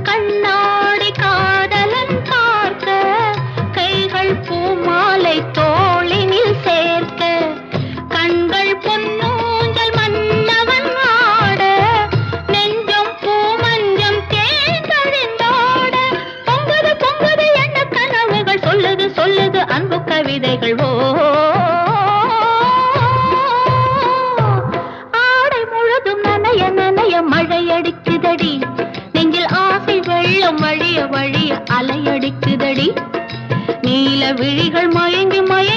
கண்ணாடி காதலன் பார்க்க கைகள் பூமாலை தோளினில் சேர்க்க கண்கள் பொன்னூஞ்சல் மன்னவன் ஆட நெஞ்சம் பூமஞ்சம் தேர்ந்தெழுந்தாட பொங்குது பொங்குது என்ன கனவுகள் சொல்லுது சொல்லுது அன்பு கவிதைகள். ஓ ஆடை முழுதும் நனைய நனைய மழையடிக்குதடி. வெள்ளம் வழிய வழிய அலையடிக்குதடி. நீல விழிகள் மயங்கி மயங்கி